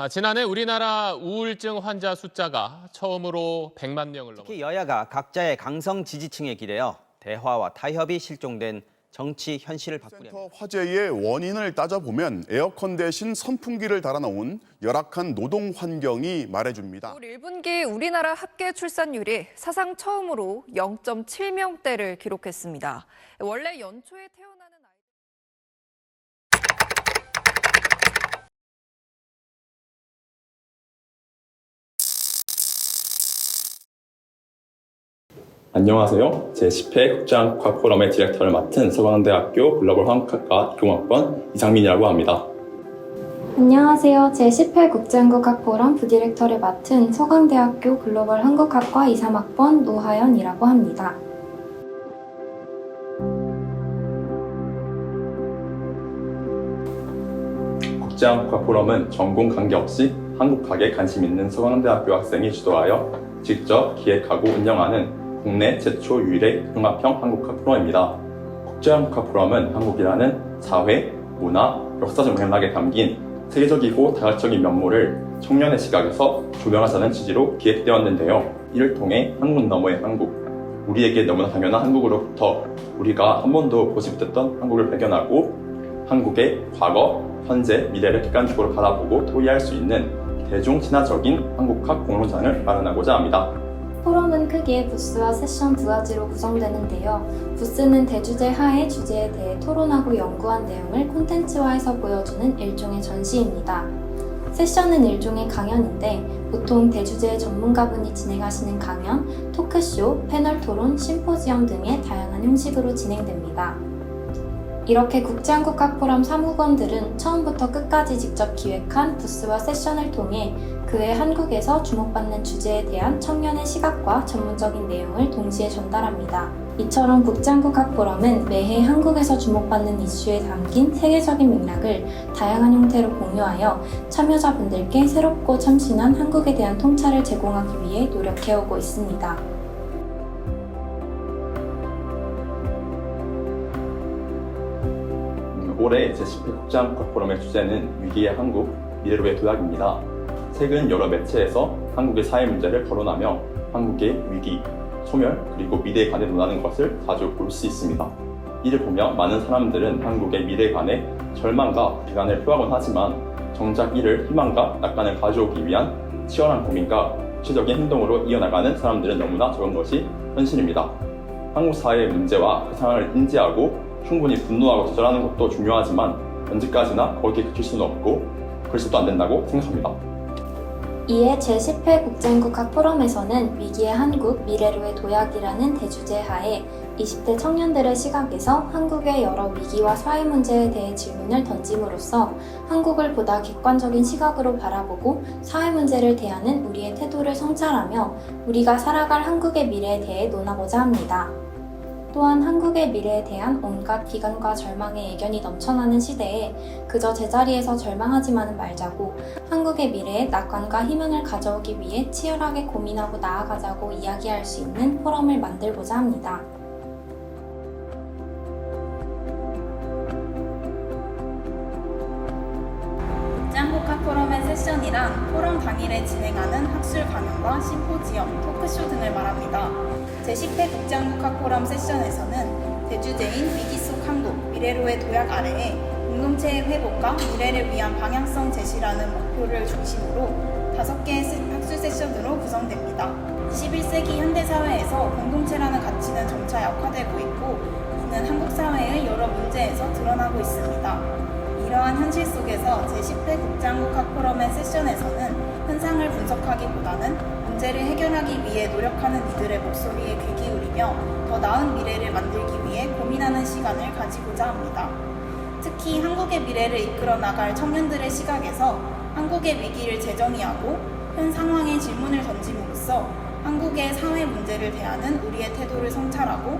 아, 지난해 우리나라 우울증 환자 숫자가 처음으로 100만 명을 넘었습니다. 특히 여야가 각자의 강성 지지층에 기대어 대화와 타협이 실종된 정치 현실을 바꾸려 센터 화재의 원인을 따져보면 에어컨 대신 선풍기를 달아놓은 열악한 노동 환경이 말해줍니다. 올 1분기 우리나라 합계 출산율이 사상 처음으로 0.7명대를 기록했습니다. 원래 연초에 태어나는 아이 안녕하세요. 제10회 국제한국화 포럼의 디렉터를 맡은 서강대학교 글로벌 한국학과 20학번 이상민이라고 합니다. 안녕하세요. 제10회 국제한국학 포럼 부디렉터를 맡은 서강대학교 글로벌 한국학과 2, 3학번 노하연이라고 합니다. 국제한국화 포럼은 전공 관계없이 한국학에 관심 있는 서강대학교 학생이 주도하여 직접 기획하고 운영하는 국내 최초 유일의 융합형 한국학 포럼입니다. 국제한국화 포럼은 한국이라는 사회, 문화, 역사적 맥락에 담긴 세계적이고 다각적인 면모를 청년의 시각에서 조명하자는 취지로 기획되었는데요. 이를 통해 한국 너머의 한국, 우리에게 너무나 당연한 한국으로부터 우리가 한 번도 보지 못했던 한국을 발견하고 한국의 과거, 현재, 미래를 객관적으로 바라보고 토의할 수 있는 대중 친화적인 한국학 공론장을 마련하고자 합니다. 포럼은 크게 부스와 세션 두 가지로 구성되는데요. 부스는 대주제 하의 주제에 대해 토론하고 연구한 내용을 콘텐츠화해서 보여주는 일종의 전시입니다. 세션은 일종의 강연인데 보통 대주제의 전문가분이 진행하시는 강연, 토크쇼, 패널 토론, 심포지엄 등의 다양한 형식으로 진행됩니다. 이렇게 국제한국학 포럼 사무관들은 처음부터 끝까지 직접 기획한 부스와 세션을 통해 그해 한국에서 주목받는 주제에 대한 청년의 시각과 전문적인 내용을 동시에 전달합니다. 이처럼 국제한국학 포럼은 매해 한국에서 주목받는 이슈에 담긴 세계적인 맥락을 다양한 형태로 공유하여 참여자분들께 새롭고 참신한 한국에 대한 통찰을 제공하기 위해 노력해오고 있습니다. 올해 제10회 국제한국학 포럼의 주제는 위기의 한국, 미래로의 도약입니다. 최근 여러 매체에서 한국의 사회 문제를 거론하며 한국의 위기, 소멸, 그리고 미래에 관해 논하는 것을 자주 볼 수 있습니다. 이를 보며 많은 사람들은 한국의 미래에 관해 절망과 비관을 표하곤 하지만 정작 이를 희망과 낙관을 가져오기 위한 치열한 고민과 구체적인 행동으로 이어나가는 사람들은 너무나 적은 것이 현실입니다. 한국 사회의 문제와 그 상황을 인지하고 충분히 분노하고 조절하는 것도 중요하지만 언제까지나 거기에 그칠 수는 없고 그래서도 안 된다고 생각합니다. 이에 제10회 국제한국학 포럼에서는 위기의 한국, 미래로의 도약이라는 대주제 하에 20대 청년들의 시각에서 한국의 여러 위기와 사회 문제에 대해 질문을 던짐으로써 한국을 보다 객관적인 시각으로 바라보고 사회 문제를 대하는 우리의 태도를 성찰하며 우리가 살아갈 한국의 미래에 대해 논하고자 합니다. 또한 한국의 미래에 대한 온갖 비관과 절망의 애견이 넘쳐나는 시대에 그저 제자리에서 절망하지만은 말자고 한국의 미래에 낙관과 희망을 가져오기 위해 치열하게 고민하고 나아가자고 이야기할 수 있는 포럼을 만들고자 합니다. 국제한국학 포럼의 세션이란 포럼 당일에 진행하는 학술 강연과 심포지엄, 토크쇼 등을 말합니다. 제10회 국제한국학 포럼 세션에서는 대주제인 위기 속 한국, 미래로의 도약 아래에 공동체의 회복과 미래를 위한 방향성 제시라는 목표를 중심으로 다섯 개의 세- 학술 세션으로 구성됩니다. 21세기 현대 사회에서 공동체라는 가치는 점차 약화되고 있고 이는 한국 사회의 여러 문제에서 드러나고 있습니다. 이러한 현실 속에서 제10회 국제한국학 포럼의 세션에서는 현상을 분석하기보다는 문제를 해결하기 위해 노력하는 이들의 목소리에 귀 기울이며 더 나은 미래를 만들기 위해 고민하는 시간을 가지고자 합니다. 특히 한국의 미래를 이끌어 나갈 청년들의 시각에서 한국의 위기를 재정의하고 현 상황에 질문을 던짐으로써 한국의 사회 문제를 대하는 우리의 태도를 성찰하고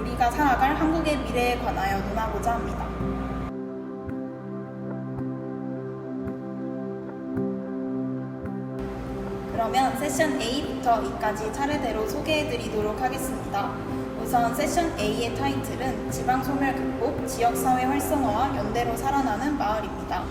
우리가 살아갈 한국의 미래에 관하여 논하고자 합니다. 그러면 세션 A부터 E까지 차례대로 소개해드리도록 하겠습니다. 우선 세션 A의 타이틀은 지방소멸 극복, 지역사회 활성화와 연대로 살아나는 마을입니다.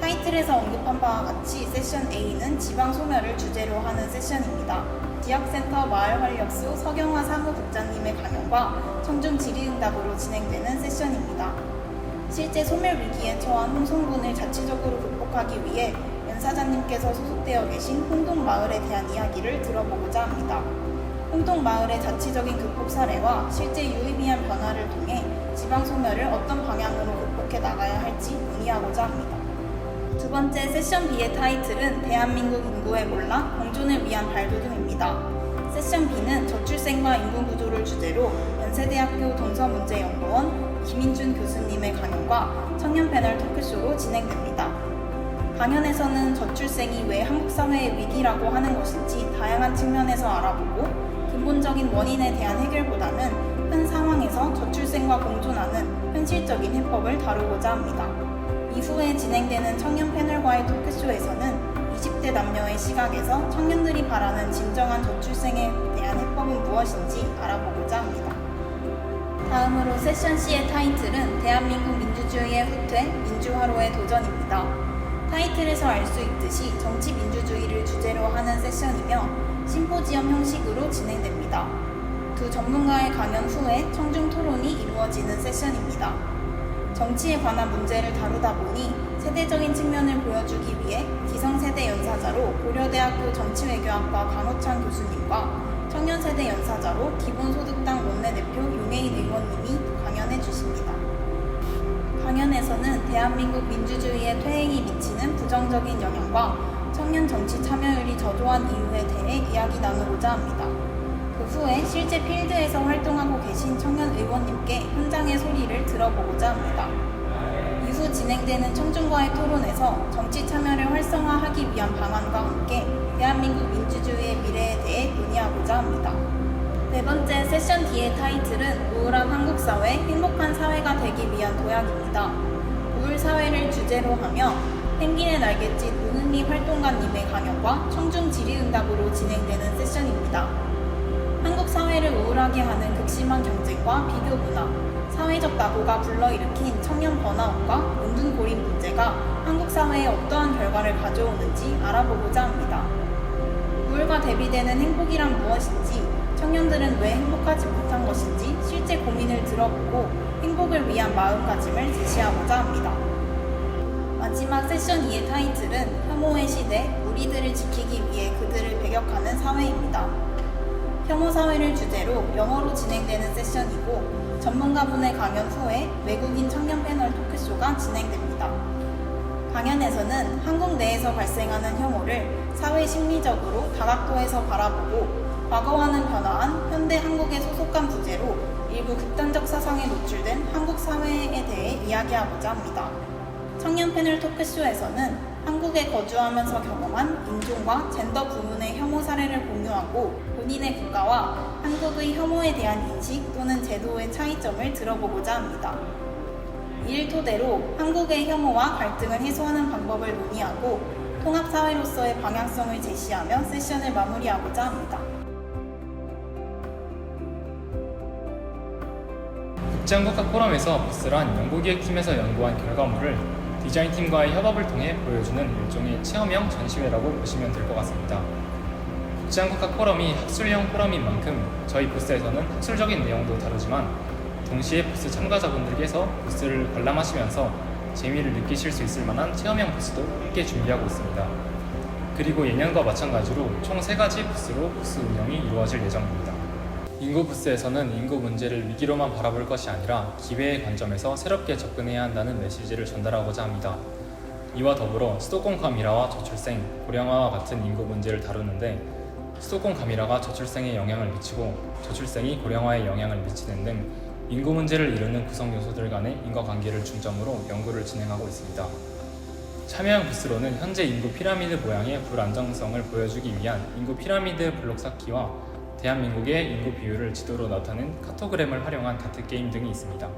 타이틀에서 언급한 바와 같이 세션 A는 지방 소멸을 주제로 하는 세션입니다. 지역센터 마을활력수 서경화 사무국장님의 강연과 청중 질의응답으로 진행되는 세션입니다. 실제 소멸 위기에 처한 홍성군을 자체적으로 극복하기 위해 연 사장님께서 소속되어 계신 홍동마을에 대한 이야기를 들어보고자 합니다. 홍동마을의 자체적인 극복 사례와 실제 유의미한 변화를 통해 지방 소멸을 어떤 방향으로 극복해 나가야 할지 문의하고자 합니다. 두 번째 세션 B의 타이틀은 대한민국 인구의 몰락, 공존을 위한 발돋움입니다. 세션 B는 저출생과 인구 구조를 주제로 연세대학교 동서문제연구원 김인준 교수님의 강연과 청년 패널 토크쇼로 진행됩니다. 강연에서는 저출생이 왜 한국 사회의 위기라고 하는 것인지 다양한 측면에서 알아보고 근본적인 원인에 대한 해결보다는 현 상황에서 저출생과 공존하는 현실적인 해법을 다루고자 합니다. 이후에 진행되는 청년 패널과의 토크쇼에서는 20대 남녀의 시각에서 청년들이 바라는 진정한 저출생에 대한 해법은 무엇인지 알아보고자 합니다. 다음으로 세션 C의 타이틀은 대한민국 민주주의의 후퇴, 민주화로의 도전입니다. 타이틀에서 알 수 있듯이 정치 민주주의를 주제로 하는 세션이며 심포지엄 형식으로 진행됩니다. 두 전문가의 강연 후에 청중 토론이 이루어지는 세션입니다. 정치에 관한 문제를 다루다 보니 세대적인 측면을 보여주기 위해 기성세대 연사자로 고려대학교 정치외교학과 강호창 교수님과 청년세대 연사자로 기본소득당 원내대표 윤혜인 의원님이 강연해 주십니다. 강연에서는 대한민국 민주주의의 퇴행이 미치는 부정적인 영향과 청년 정치 참여율이 저조한 이유에 대해 이야기 나누고자 합니다. 그 후에 실제 필드에서 활동하고 계신 청년 의원님께 현장의 소리를 들어보고자 합니다. 이후 진행되는 청중과의 토론에서 정치 참여를 활성화하기 위한 방안과 함께 대한민국 민주주의의 미래에 대해 논의하고자 합니다. 네 번째 세션 D의 타이틀은 우울한 한국 사회, 행복한 사회가 되기 위한 도약입니다. 우울 사회를 주제로 하며 펭귄의 날갯짓 문은리 활동가님의 강연과 청중 질의응답으로 진행되는 세션입니다. 한국 사회를 우울하게 하는 극심한 경쟁과 비교 문화, 사회적 낙오가 불러일으킨 청년 번아웃과 은둔 고립 문제가 한국 사회에 어떠한 결과를 가져오는지 알아보고자 합니다. 우울과 대비되는 행복이란 무엇인지, 청년들은 왜 행복하지 못한 것인지 실제 고민을 들어보고 행복을 위한 마음가짐을 제시하고자 합니다. 마지막 세션 2의 타이틀은 혐오의 시대, 우리들을 지키기 위해 그들을 배격하는 사회입니다. 혐오 사회를 주제로 영어로 진행되는 세션이고 전문가분의 강연 후에 외국인 청년 패널 토크쇼가 진행됩니다. 강연에서는 한국 내에서 발생하는 혐오를 사회 심리적으로 다각도에서 바라보고 과거와는 변화한 현대 한국의 소속감 부재로 일부 극단적 사상에 노출된 한국 사회에 대해 이야기하고자 합니다. 청년 패널 토크쇼에서는 한국에 거주하면서 경험한 인종과 젠더 부문의 혐오 사례를 공유하고 본인의 국가와 한국의 혐오에 대한 인식 또는 제도의 차이점을 들어보고자 합니다. 이를 토대로 한국의 혐오와 갈등을 해소하는 방법을 논의하고 통합사회로서의 방향성을 제시하며 세션을 마무리하고자 합니다. 국제한국학 포럼에서 부스란 연구기획팀에서 연구한 결과물을 디자인팀과의 협업을 통해 보여주는 일종의 체험형 전시회라고 보시면 될 것 같습니다. 국제한국학 포럼이 학술형 포럼인 만큼 저희 부스에서는 학술적인 내용도 다루지만 동시에 부스 참가자분들께서 부스를 관람하시면서 재미를 느끼실 수 있을 만한 체험형 부스도 함께 준비하고 있습니다. 그리고 예년과 마찬가지로 총 3가지 부스로 부스 운영이 이루어질 예정입니다. 인구 부스에서는 인구 문제를 위기로만 바라볼 것이 아니라 기회의 관점에서 새롭게 접근해야 한다는 메시지를 전달하고자 합니다. 이와 더불어 수도권 가미라와 저출생, 고령화와 같은 인구 문제를 다루는데 수도권 가미라가 저출생에 영향을 미치고 저출생이 고령화에 영향을 미치는 등 인구 문제를 이루는 구성 요소들 간의 인과관계를 중점으로 연구를 진행하고 있습니다. 참여형 부스로는 현재 인구 피라미드 모양의 불안정성을 보여주기 위한 인구 피라미드 블록 쌓기와 대한민국의 인구 비율을 지도로 나타낸 카토그램을 활용한 다트 게임 등이 있습니다.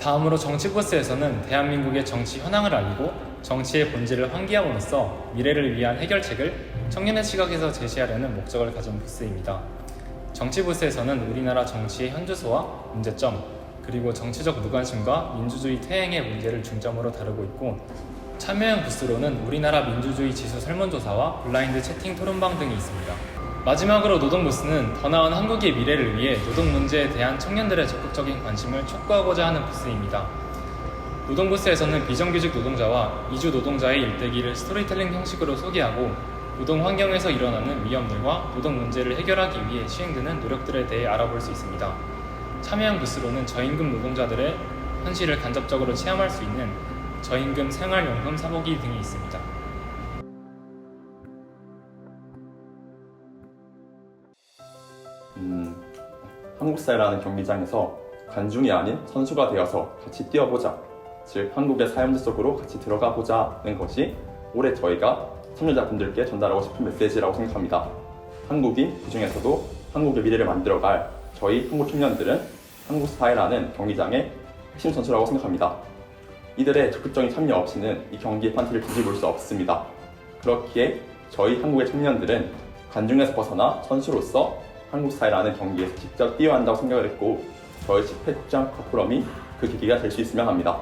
다음으로 정치 부스에서는 대한민국의 정치 현황을 알리고 정치의 본질을 환기함으로써 미래를 위한 해결책을 청년의 시각에서 제시하려는 목적을 가진 부스입니다. 정치 부스에서는 우리나라 정치의 현주소와 문제점, 그리고 정치적 무관심과 민주주의 퇴행의 문제를 중점으로 다루고 있고 참여형 부스로는 우리나라 민주주의 지수 설문조사와 블라인드 채팅 토론방 등이 있습니다. 마지막으로 노동부스는 더 나은 한국의 미래를 위해 노동 문제에 대한 청년들의 적극적인 관심을 촉구하고자 하는 부스입니다. 노동부스에서는 비정규직 노동자와 이주 노동자의 일대기를 스토리텔링 형식으로 소개하고 노동 환경에서 일어나는 위험들과 노동 문제를 해결하기 위해 시행되는 노력들에 대해 알아볼 수 있습니다. 참여형 부스로는 저임금 노동자들의 현실을 간접적으로 체험할 수 있는 저임금 생활용품 사보기 등이 있습니다. 음, 한국사회라는 경기장에서 관중이 아닌 선수가 되어서 같이 뛰어보자. 즉, 한국의 사연들 속으로 같이 들어가 보자는 것이 올해 저희가 참여자분들께 전달하고 싶은 메시지라고 생각합니다. 한국이 그 중에서도 한국의 미래를 만들어갈 저희 한국 청년들은 한국사회라는 경기장의 핵심 선수라고 생각합니다. 이들의 적극적인 참여 없이는 이 경기의 판티를 뒤집을 수 없습니다. 그렇기에 저희 한국의 청년들은 관중에서 벗어나 선수로서 한국 사회라는 경기에서 직접 뛰어야 한다고 생각을 했고 저희 10회 국제한국 포럼이 그 계기가 될 수 있으면 합니다.